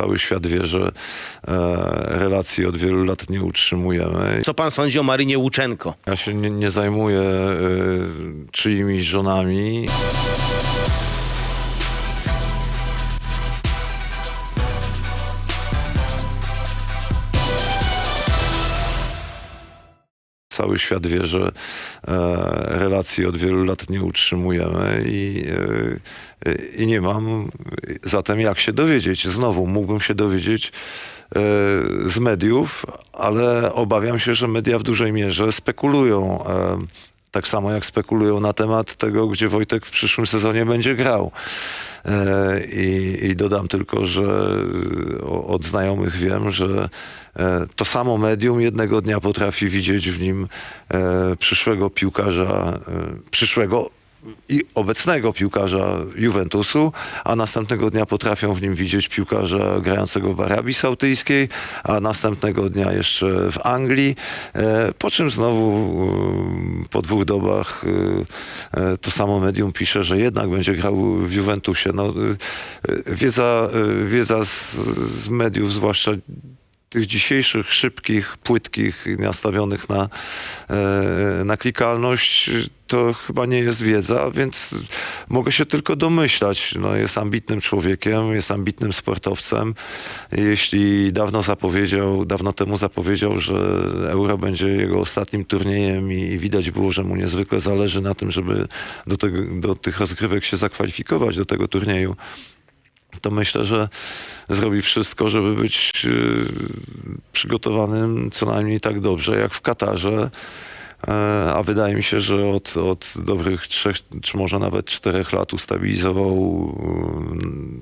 cały świat wie, że e, relacji od wielu lat nie utrzymujemy. Co pan sądzi o Marynie Łuczenko? Ja się nie, nie zajmuję e, czyimiś żonami. Cały świat wie, że e, relacji od wielu lat nie utrzymujemy i, e, i nie mam zatem jak się dowiedzieć. Znowu mógłbym się dowiedzieć e, z mediów, ale obawiam się, że media w dużej mierze spekulują. E, Tak samo jak spekulują na temat tego, gdzie Wojtek w przyszłym sezonie będzie grał. E, I, I dodam tylko, że o- od znajomych wiem, że e, to samo medium jednego dnia potrafi widzieć w nim e, przyszłego piłkarza, e, przyszłego i obecnego piłkarza Juventusu, a następnego dnia potrafią w nim widzieć piłkarza grającego w Arabii Saudyjskiej, a następnego dnia jeszcze w Anglii, e, po czym znowu e, po dwóch dobach e, to samo medium pisze, że jednak będzie grał w Juventusie. No, wiedza, wiedza z, z mediów, zwłaszcza tych dzisiejszych, szybkich, płytkich, nastawionych na, e, na klikalność, to chyba nie jest wiedza, więc mogę się tylko domyślać. No, jest ambitnym człowiekiem, jest ambitnym sportowcem. Jeśli dawno zapowiedział, dawno temu zapowiedział, że Euro będzie jego ostatnim turniejem i widać było, że mu niezwykle zależy na tym, żeby do, tego, do tych rozgrywek się zakwalifikować do tego turnieju, to myślę, że zrobi wszystko, żeby być y, przygotowanym co najmniej tak dobrze jak w Katarze. E, A wydaje mi się, że od, od dobrych trzech, czy może nawet czterech lat ustabilizował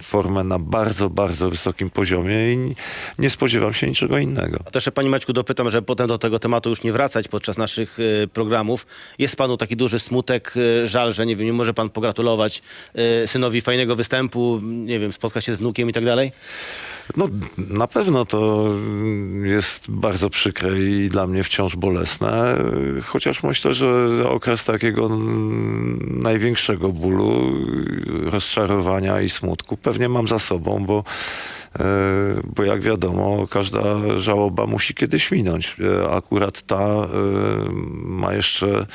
y, formę na bardzo, bardzo wysokim poziomie i nie spodziewam się niczego innego. A też się pani Maćku dopytam, żeby potem do tego tematu już nie wracać podczas naszych y, programów. Jest panu taki duży smutek, y, żal, że nie wiem, nie może pan pogratulować synowi fajnego występu, nie wiem, spotkać się z wnukiem i tak dalej? No, na pewno to jest bardzo przykre i dla mnie wciąż bolesne, chociaż myślę, że okres takiego największego bólu, rozczarowania i smutku pewnie mam za sobą, bo, e, bo jak wiadomo, każda żałoba musi kiedyś minąć. E, Akurat ta e, ma jeszcze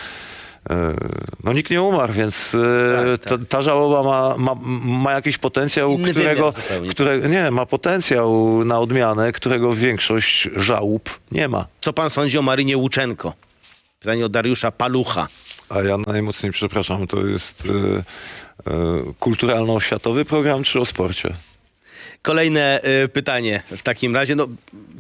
No nikt nie umarł, więc e, Tak, tak. Ta, ta żałoba ma, ma, ma jakiś potencjał, Inny którego, które, nie, ma potencjał na odmianę, którego większość żałób nie ma. Co pan sądzi o Marynie Łuczenko? Pytanie od Dariusza Palucha. A ja najmocniej przepraszam, to jest e, e, kulturalno-oświatowy program czy o sporcie? Kolejne y, pytanie w takim razie. No,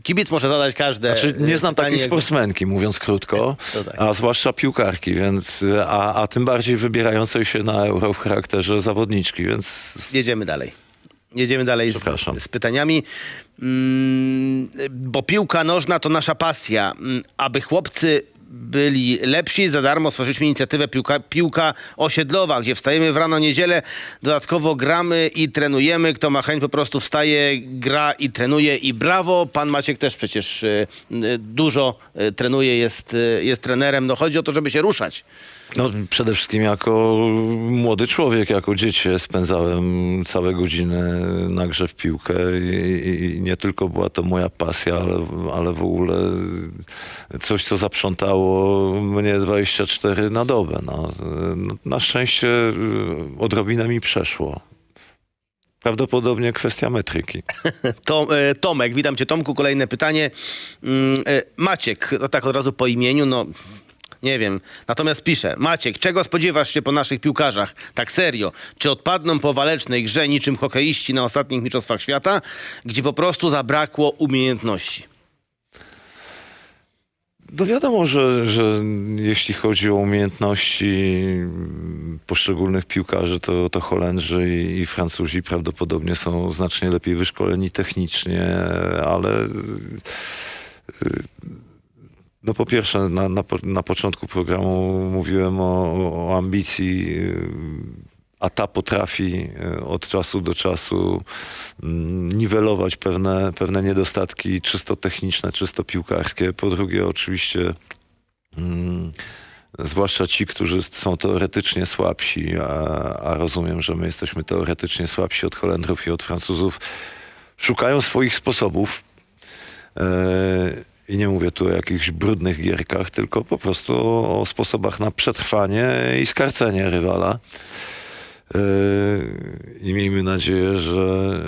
kibic może zadać każde. Znaczy, nie znam takiej sportsmenki, mówiąc krótko, To tak. a zwłaszcza piłkarki, więc, a, a tym bardziej wybierającej się na euro w charakterze zawodniczki, więc Jedziemy dalej. Jedziemy dalej z, Przepraszam. z pytaniami. Mm, bo piłka nożna to nasza pasja. Mm, aby chłopcy byli lepsi, za darmo stworzyliśmy inicjatywę piłka, piłka osiedlowa, gdzie wstajemy w rano niedzielę, dodatkowo gramy i trenujemy. Kto ma chęć po prostu wstaje, gra i trenuje i brawo. Pan Maciek też przecież y, y, dużo y, trenuje, jest, jest trenerem. No chodzi o to, żeby się ruszać. No, przede wszystkim jako młody człowiek, jako dziecię spędzałem całe godziny na grze w piłkę i, i, nie tylko była to moja pasja, ale, ale w ogóle coś, co zaprzątało mnie 24 na dobę. No. No, Na szczęście y, odrobinę mi przeszło. Prawdopodobnie kwestia metryki. Tom, e, Tomek, witam cię Tomku. Kolejne pytanie. Mm, e, Maciek, no tak od razu po imieniu, no nie wiem. Natomiast pisze, Maciek, czego spodziewasz się po naszych piłkarzach? Tak serio. Czy odpadną po walecznej grze niczym hokeiści na ostatnich Mistrzostwach Świata, gdzie po prostu zabrakło umiejętności? No wiadomo, że, że jeśli chodzi o umiejętności poszczególnych piłkarzy, to, to Holendrzy i, i Francuzi prawdopodobnie są znacznie lepiej wyszkoleni technicznie, ale y, no po pierwsze na, na, na początku programu mówiłem o, o ambicji, a ta potrafi y, od czasu do czasu mm, niwelować pewne, pewne niedostatki czysto techniczne, czysto piłkarskie. Po drugie oczywiście mm, zwłaszcza ci, którzy są teoretycznie słabsi, a, a rozumiem, że my jesteśmy teoretycznie słabsi od Holendrów i od Francuzów, szukają swoich sposobów. E, I nie mówię tu o jakichś brudnych gierkach, tylko po prostu o, sposobach na przetrwanie i skarcenie rywala. E, I miejmy nadzieję, że,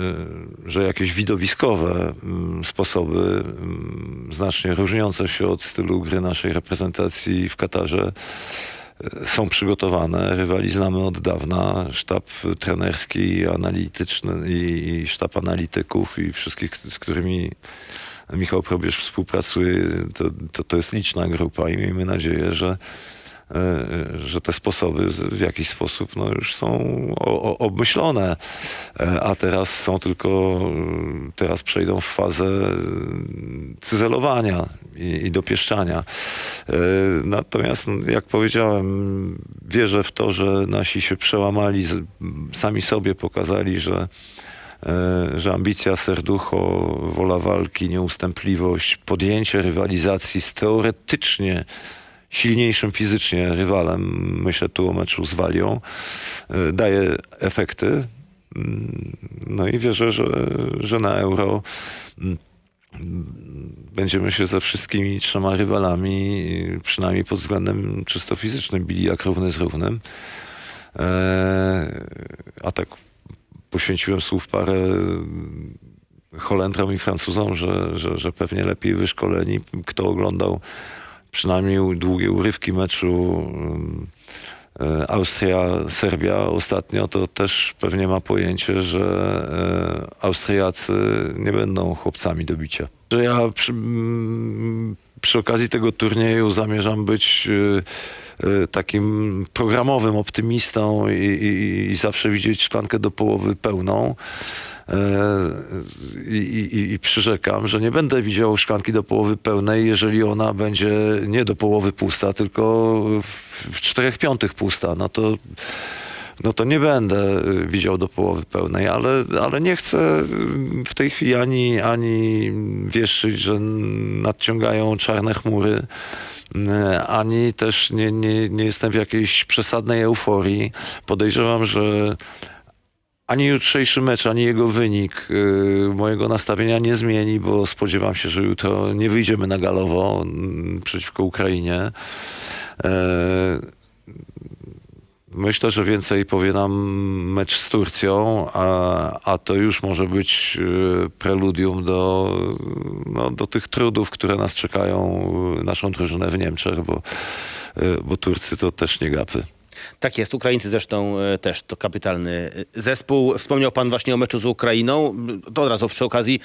e, że jakieś widowiskowe mm, sposoby, mm, znacznie różniące się od stylu gry naszej reprezentacji w Katarze, e, są przygotowane. Rywali znamy od dawna. Sztab trenerski, analityczny i sztab analityków i wszystkich, z którymi Michał Probierz współpracuje, to, to, to jest liczna grupa i miejmy nadzieję, że, e, że te sposoby w jakiś sposób no, już są obmyślone, E, a teraz są tylko, e, teraz przejdą w fazę cyzelowania i, i dopieszczania. Natomiast, no, jak powiedziałem, wierzę w to, że nasi się przełamali, sami sobie pokazali, że że ambicja, serducho, wola walki, nieustępliwość, podjęcie rywalizacji z teoretycznie silniejszym fizycznie rywalem, myślę tu o meczu z Walią, e, daje efekty. Mm, No i wierzę, że, że na Euro mm, będziemy się ze wszystkimi trzema rywalami, przynajmniej pod względem czysto fizycznym, bili jak równy z równym. E, A tak poświęciłem słów parę Holendrom i Francuzom, że, że, że pewnie lepiej wyszkoleni. Kto oglądał przynajmniej długie urywki meczu um, e, Austria-Serbia ostatnio, to też pewnie ma pojęcie, że e, Austriacy nie będą chłopcami do bicia. Że ja przy, mm, przy okazji tego turnieju zamierzam być e, e, takim programowym optymistą i, i, i zawsze widzieć szklankę do połowy pełną. E, I, i, I przyrzekam, że nie będę widział szklanki do połowy pełnej, jeżeli ona będzie nie do połowy pusta, tylko w czterech piątych pusta. No to, no to nie będę y, widział do połowy pełnej, ale, ale nie chcę y, w tej chwili ani, ani wieszyć, że nadciągają czarne chmury, y, ani też nie, nie, nie jestem w jakiejś przesadnej euforii. Podejrzewam, że ani jutrzejszy mecz, ani jego wynik mojego nastawienia nie zmieni, bo spodziewam się, że jutro nie wyjdziemy na galowo mm, przeciwko Ukrainie. E, Myślę, że więcej powie nam mecz z Turcją, a, a to już może być y, preludium do, no, do tych trudów, które nas czekają, y, naszą drużynę w Niemczech, bo, y, bo Turcy to też nie gapy. Tak jest, Ukraińcy zresztą też to kapitalny zespół. Wspomniał pan właśnie o meczu z Ukrainą. To od razu przy okazji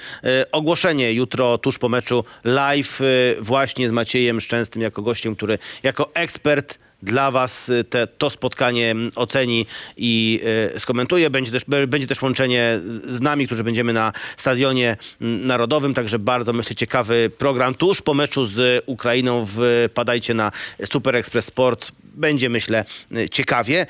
ogłoszenie jutro tuż po meczu live właśnie z Maciejem Szczęsnym jako gościem, który jako ekspert dla was e, te, to spotkanie oceni i e, skomentuje. Będzie też, będzie też łączenie z nami, którzy będziemy na Stadionie Narodowym, także bardzo myślę ciekawy program tuż po meczu z Ukrainą. Wpadajcie na Super Express Sport. Będzie myślę e, ciekawie.